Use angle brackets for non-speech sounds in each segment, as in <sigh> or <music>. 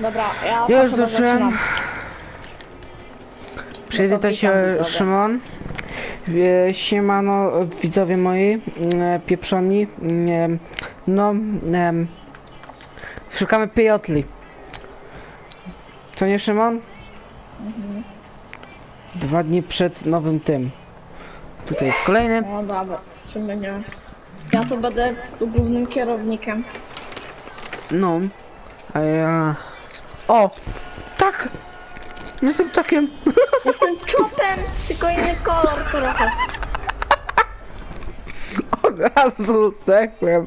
Dobra, ja Ja już chyba zacząłem. zaczynam. Przywitaj się witam, widzowie. Szymon. E, Siemano widzowie moi, e, pieprzoni. E, No, em, szukamy pejotli. Co nie Szymon? Dwa dni przed nowym tym. Tutaj jest kolejny. No dobra, czym będziemy? Ja tu będę głównym kierownikiem. No. A ja... O! Tak! Jestem takiem. <laughs> Jestem czopem, tylko inny kolor trochę. Od razu zdechłem.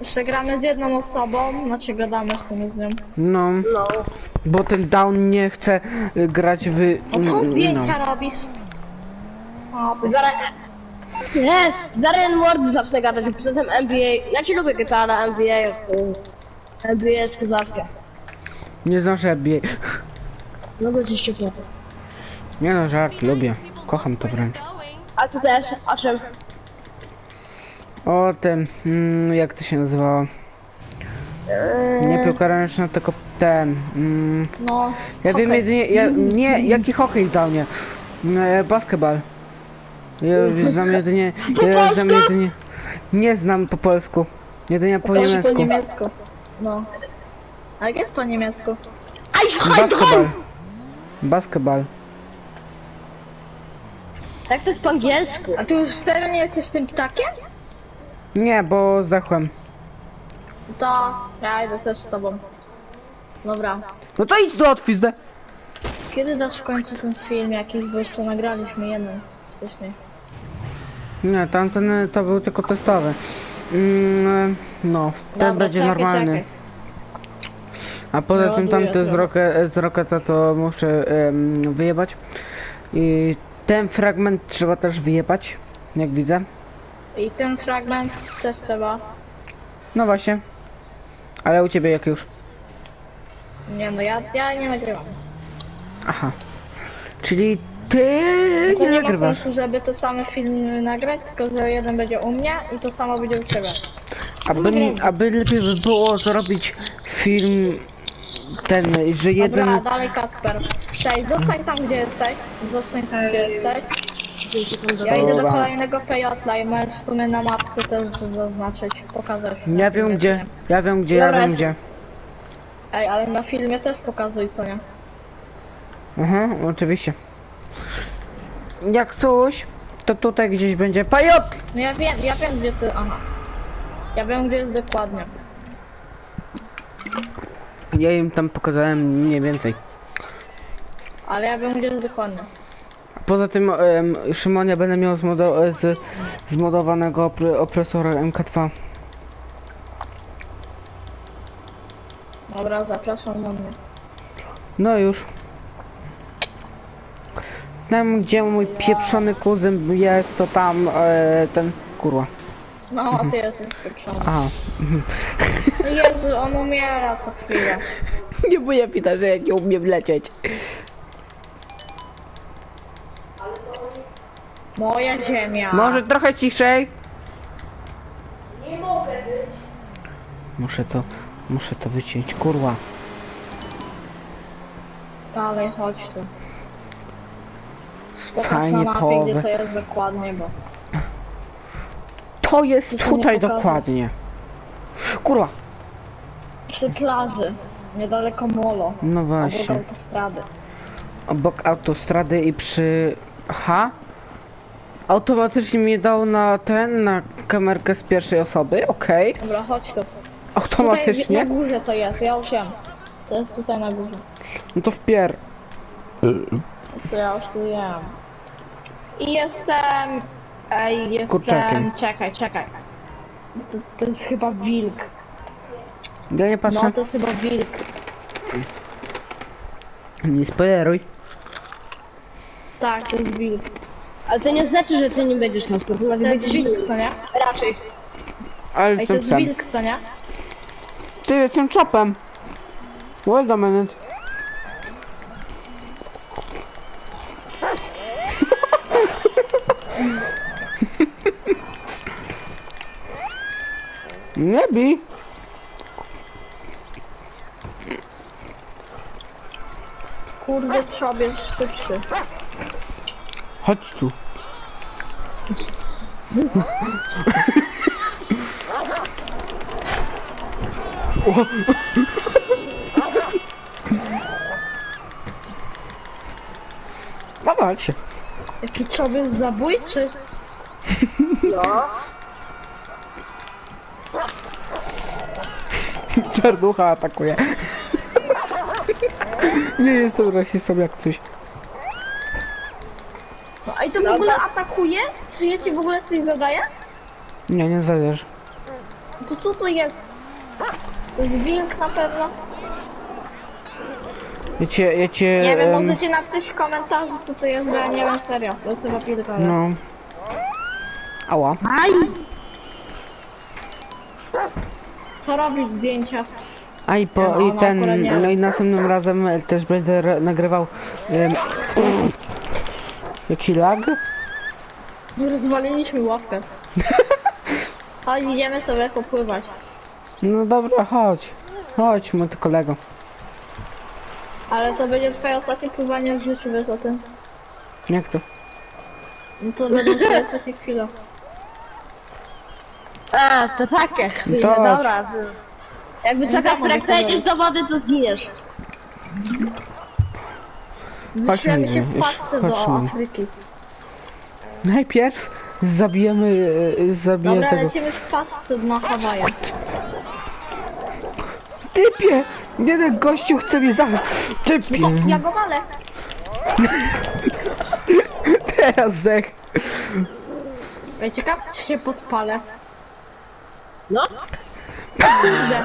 Jeszcze gramy z jedną osobą, znaczy gadamy w sumie z nią. No. No. Bo ten down nie chce y, grać w... No co mm, zdjęcia robisz? O, by- Zara... Jest! Darren Ward zawsze gadać, poza tym NBA... Ja ci lubię GTA na NBA. to NBA jest kozackie. Nie znoszę NBA. Lubię się ściupnie. Nie no, żart, lubię. Kocham to wręcz. A ty też, o czym? O tym, mm, jak to się nazywało? Nie piłka ręczna, tylko ten. Mm, no. ja wiem okej. jedynie, ja, nie, jaki hokej dał nie. E, basketball. Ja znam jedynie, ja znam jedynie, nie znam po polsku. Jedynie po Proszę po niemiecku. niemiecku. No. A jak jest po niemiecku? Basketball. Basketball. Jak to jest po angielsku? A ty już serio nie jesteś tym ptakiem? Nie, bo zdechłem. To ja idę też z tobą. Dobra. No to idź do otwizdę. Kiedy dasz w końcu ten film jakiś, bo jeszcze nagraliśmy jeden wcześniej. Nie, tamten y, to był tylko testowy. Mm, no, ten Dobra, będzie czekaj, normalny. czekaj. A poza tym Ładuję tamty z, trochę. roke, z Rocketa to muszę em, wyjebać. I ten fragment trzeba też wyjebać, jak widzę. I ten fragment też trzeba. No właśnie. Ale u ciebie jak już. Nie no, ja, ja nie nagrywam. Aha. Czyli ty To nie nie ma nagrywasz. sensu, żeby te same filmy nagrać, tylko że jeden będzie u mnie i to samo będzie u ciebie. Aby, aby lepiej by było zrobić film ten, że jeden... Dobra, dalej Kasper. Cześć, zostań tam gdzie jesteś. Zostań tam gdzie jesteś. Ja idę do Dobra. kolejnego pejotla i możesz w sumie na mapce też zaznaczyć, pokazać. Ja wiem gdzie, ja wiem gdzie, ja Dobra, wiem jest- gdzie. Ej, ale na filmie też pokazuj, co nie? Aha, oczywiście. Jak coś, to tutaj gdzieś będzie pajot! No ja wiem, ja wiem gdzie ty, aha. Ja wiem gdzie jest dokładnie. Ja im tam pokazałem mniej więcej. Ale ja wiem gdzie jest dokładnie. Poza tym, em, Szymon, ja będę miał zmodo z, zmodowanego opre opresora MK2. Dobra, zapraszam na mnie. No już. Tam, gdzie mój pieprzony kuzyn jest, to tam e, ten kurwa. No, ty jesteś pieprzony. Aha. Jezu, on umiera co chwilę. <laughs> Nie boję pita, że ja nie umiem lecieć. Moja ziemia. Może trochę ciszej? Nie mogę być. Muszę to, muszę to wyciąć, kurwa. Dalej, chodź tu. Pokaż na Fajnie mapie, gdzie to jest dokładnie, bo... To jest Tylko nie tutaj dokładnie. Kurwa. Przy plaży. Niedaleko molo. No Obok właśnie. autostrady. Obok autostrady i przy... H? Automatycznie mi dał na ten, na kamerkę z pierwszej osoby, okej. Dobra, chodź tu. Tutaj na Automatycznie. górze to jest, ja już wiem. To jest tutaj na górze. No to wpier... To ja już tu wiem. I jestem... Ej, jestem... Kurczakiem. Czekaj, czekaj. To, to jest chyba wilk. Ja nie patrzę. No, to jest chyba wilk. Nie spoileruj. Tak, to jest wilk. Ale to nie znaczy, że ty nie będziesz na skórze, To jest wilk, co nie? Raczej. Ale Ej, to tym jest psem. wilk, co nie? Ty, tym czapem. Wait a minute. Nie bij. Kurde, trzeba być szybszy. Chodź tu. O, Jaki człowiek zabójczy. No. Czarnucha atakuje. Nie jestem rasistą jak coś. No a i to w ogóle atakuje? Czy ja ci w ogóle coś zadaję? Nie, nie zależy. To co to jest? To jest wilk na pewno? Ja cię, ja cię... Nie wiem, em, możecie napisać w komentarzu co to jest, bo ja nie wiem serio. To jest chyba pilka. No. Ała. Aj! Co robisz zdjęcia? A i po i ten, no i następnym razem e, też będę re- nagrywał em, jaki lag? Rozwaliliśmy ławkę. <laughs> Chodź, idziemy sobie popływać. No dobra, chodź. Chodź, mój kolego. Ale to będzie twoje ostatnie pływanie w życiu, wiesz o tym? Jak to? No to będą twoje ostatnie chwile. A, to takie chwile, To dobra. Jakby taka Zamknij jak przejdziesz do wody, to zginiesz. Wyślemy Chodźmy, się w paczce do chodźmy. Afryki. Najpierw zabijemy, e, zabiję Dobra, tego. lecimy w paczce na Hawaje. Typie! Jeden gościu chce mnie za... Typie! Ja go walę. <laughs> Teraz zech. Ej, ciekawe, czy się podpalę. No. Kurde.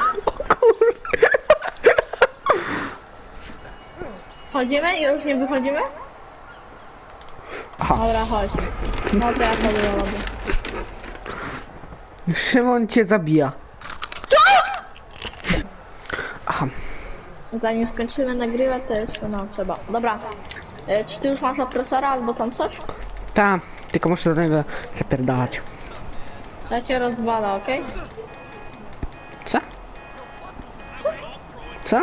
Chodzimy? Już nie wychodzimy? Aha. Dobra, chodź. No to ja chodzę do wody. Szymon cię zabija. Aha. Zanim skończymy nagrywać, to jeszcze nam trzeba. Dobra. E, czy ty już masz opresora albo tam coś? Ta, tylko muszę do niego zapierdalać. Ja cię rozwalę, okej? Co? Co?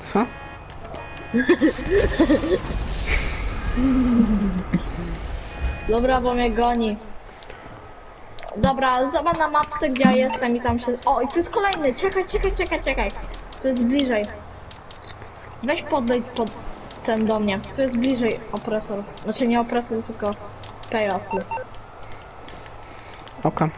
Co? <laughs> Dobra, bo mnie goni. Dobra, zobacz na mapce, gdzie ja jestem i tam się... O, i tu jest kolejny. Czekaj, czekaj, czekaj, czekaj. Tu jest bliżej. Weź podejdź pod ten do mnie. Tu jest bliżej opresor. Znaczy nie opresor, tylko payoff. Oka.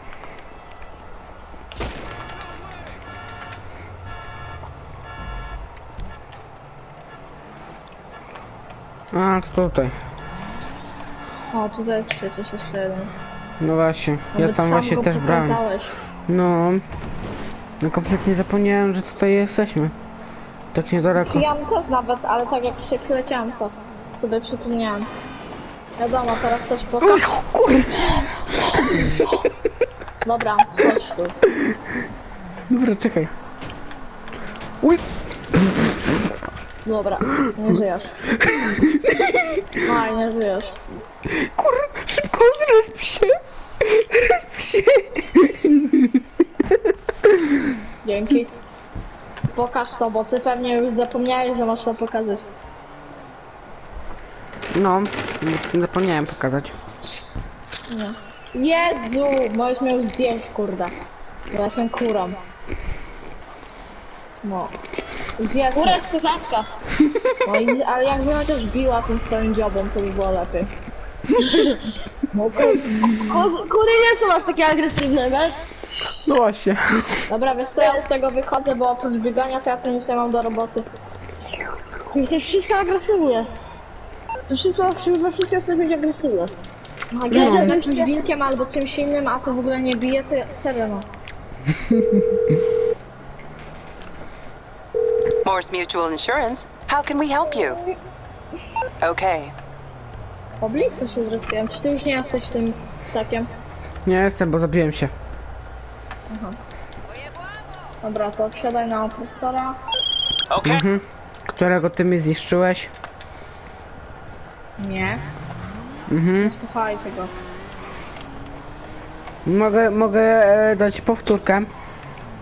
A, to tutaj. O, tutaj jest przecież jeszcze jeden. No właśnie, ja Nawet tam sam właśnie go też brałem. pokazałeś. No. No kompletnie zapomniałem, że tutaj jesteśmy. Tak niedaleko. Ja też nawet, ale tak jak się przyleciałam, to sobie przypomniałam. Wiadomo, teraz też pokaż. Dobra, chodź tu. Dobra, czekaj. Uj! Dobra, nie żyjesz. Aj, nie żyjesz. Kur... Szybko, zresp się! Zresp się! Dzięki. Pokaż to, bo ty pewnie już zapomniałeś, że masz to pokazać. No, zapomniałem pokazać. Nie. Jezu, możesz mnie już zjeść, kurde. Bo ja jestem kurą. No. Zjedz Kurę mnie. z kuchaczka. No i, ale jakby chociaż biła tym swoim dziobem, to by było lepiej. No Kury nie są aż takie agresywne, wiesz? No właśnie. Dobra, wiesz co, ja z tego wychodzę, bo oprócz biegania to ja tu nic nie mam do roboty. Jesteś wszystko agresywnie. To wszystko, we wszystkim chcesz być agresywne. Ja no. jakimś wilkiem albo czymś innym, a to w ogóle nie bije, to serio no. <laughs> Morse Mutual Insurance. How can we help you? Okay. Po blisko się zrespiłem. Czy ty już nie jesteś tym ptakiem? Nie jestem, bo zabiłem się. Dobra, to wsiadaj na opresora. Mhm. Którego ty mi zniszczyłeś? Nie. Mhm. Nie słuchajcie go. Mogę, mogę e, dać powtórkę.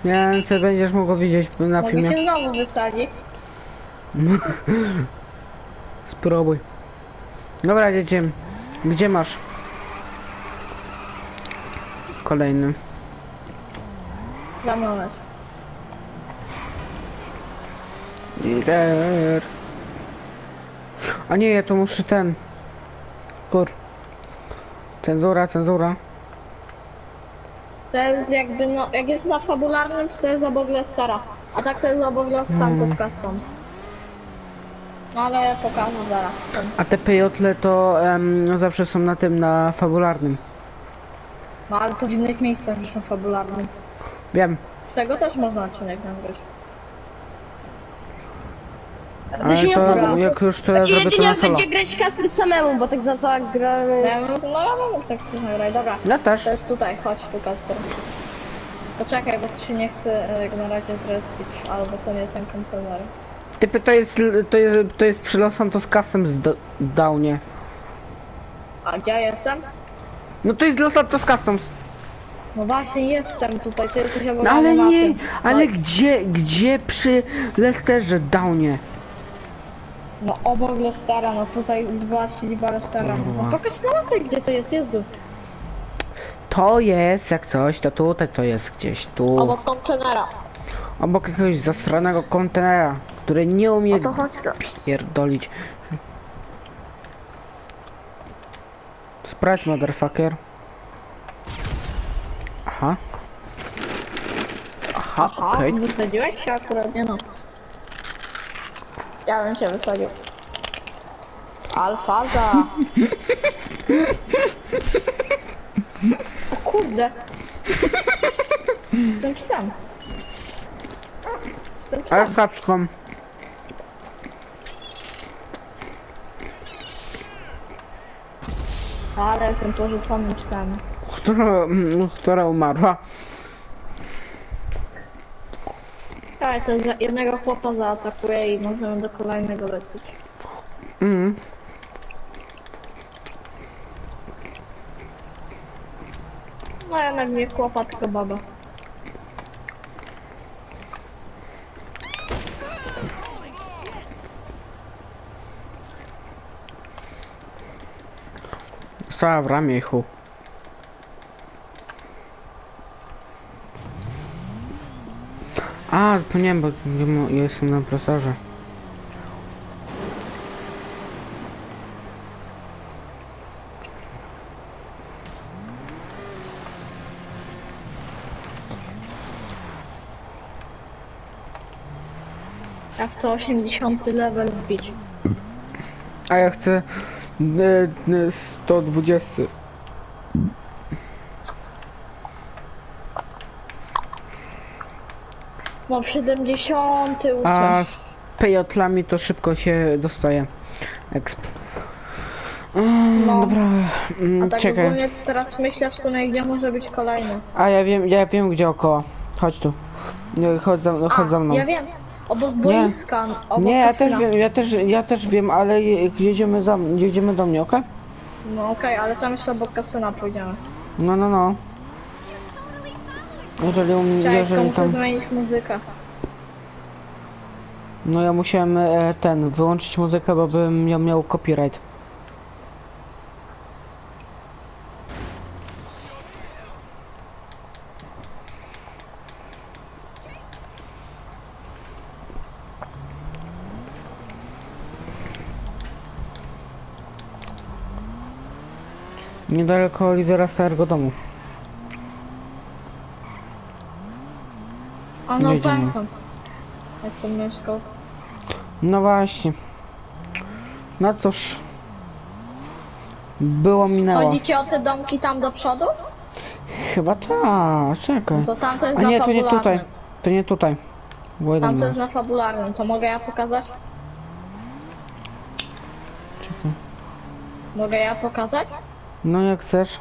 Więc będziesz mógł widzieć na Mogę filmie. cię znowu wysadzić. <laughs> Spróbuj. Dobra, jedziemy. Gdzie masz? Kolejny. Za moment. A nie, ja to muszę ten. Kur. Cenzura, cenzura. To jest jakby, no, jak jest na fabularnym, to jest obok Lestera. A tak to jest obok Los Santos Customs. No ale pokażę zaraz. A te pejotle to em, zawsze są na tym, na fabularnym. No ale to w innych miejscach niż na fabularnym. Wiem. Z tego też można odcinek nagrać. Ale się nie to opłaca. jak już to ja Znaczy, zrobię to na jedynie solo. będzie grać Kasper samemu, bo tak za to jak gramy... No, ja- no ja mam tak coś nagrać, dobra. Ja też. To jest tutaj, chodź tu Kasper. Poczekaj, bo to się nie chce e, jak na razie zrespić, albo to nie ten kontener. Typy to jest, to jest, to jest przy Los Santos Custom z D- Downie. A gdzie ja jestem? No to jest Los Santos Customs. No właśnie jestem tutaj, ty jesteś obok No ale nie, ale gdzie, gdzie przy Lesterze Downie? No obok Lestera, no tutaj była siedziba Lestera. No pokaż na mapie gdzie to jest, Jezu. To jest jak coś, to tutaj to jest gdzieś tu. Obok kontenera. Obok jakiegoś zasranego kontenera, który nie umie No to chodź pierdolić. Sprawdź, motherfucker. Aha. Aha, Aha, okej. wysadziłeś się akurat, nie no. Ja bym się wysadził. Alfaza. <laughs> o kurde. Jestem psem. Jestem Ale psem. kaczką. Ale jestem porzuconym psem. Która, która umarła. Ale to za jednego chłopa zaatakuje i możemy do kolejnego lecieć. Mm. No jednak nie chłopa, tylko baba. Stała w ramię chu. A, zapomniałem, bo nie jestem na prosorze. Ja chcę 80 level wbić. A ja chcę e, e, 120. Mam 78. A z pejotlami to szybko się dostaje. Exp. Mm, No. Dobra, A mm, tak czekaj. ogólnie teraz myślę w sumie gdzie może być kolejny. A ja wiem, ja wiem gdzie około. Chodź tu. Chodź za, no, chodź za mną. ja wiem. Obok boiska, obok Nie, ja też wiem, ja też, ja też wiem, ale je- jedziemy za, jedziemy do mnie, okej? No okej, ale tam jeszcze obok kasyna pójdziemy. No, no, no. Jeżeli, um, Czekaj, jeżeli muszę tam, zmienić muzykę. no ja musiałem e, ten, wyłączyć muzykę, bo bym miał, miał copyright. Niedaleko Olivera Starego Domu. A no Jedziemy. pamiętam. Jak to mieszkał. No właśnie. No cóż. Było minęło. Chodzicie o te domki tam do przodu? Chyba tak, czekaj. To tam to jest A na nie, to nie fabularnym. tutaj. To nie tutaj. Tam to jest na fabularnym. To mogę ja pokazać? Czekaj. Mogę ja pokazać? No jak chcesz.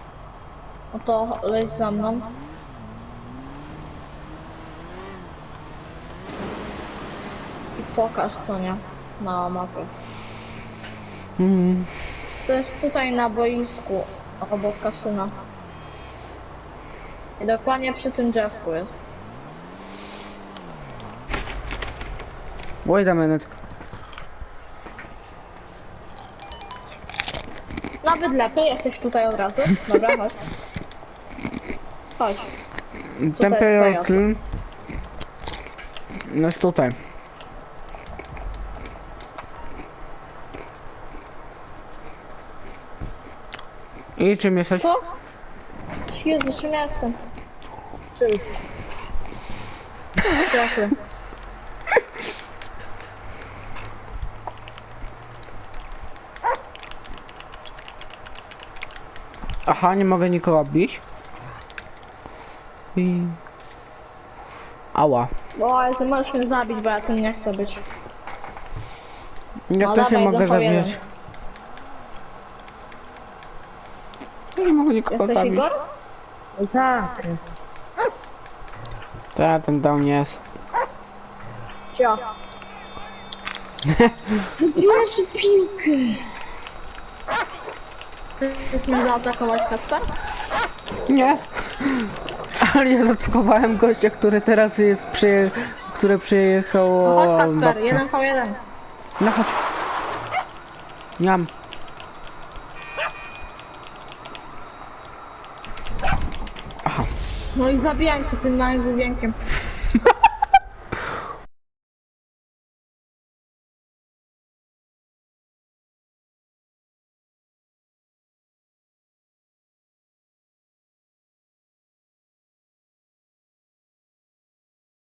No to leć za mną. pokaż, co nie? Na mapie. Mm. To jest tutaj na boisku, obok kasyna. I dokładnie przy tym drzewku jest. Wait a minute. Nawet lepiej, jesteś tutaj od razu. Dobra, chodź. Chodź. Tutaj jest no Jest tutaj. I czym jesteś? Co? Jezu, czym ja jestem? Czym? Trochę. Aha, nie mogę nikogo bić. I... Ała. O, ale ty możesz mnie zabić, bo ja tym nie chcę być. Ja No też nie dawaj, mogę zabijać. Ja nie mogę nikogo Jesteś zabić. Igor? Tak. Ta, ten down jest. Cio. Bierz piłkę. Chcesz mnie zaatakować, Kasper? Nie. Ale ja zaatakowałem gościa, który teraz jest przy... który przyjechał... No chodź, Kasper, babkę. 1v1. No chodź. Niam. No i zabijam cię tym małym główienkiem. <laughs>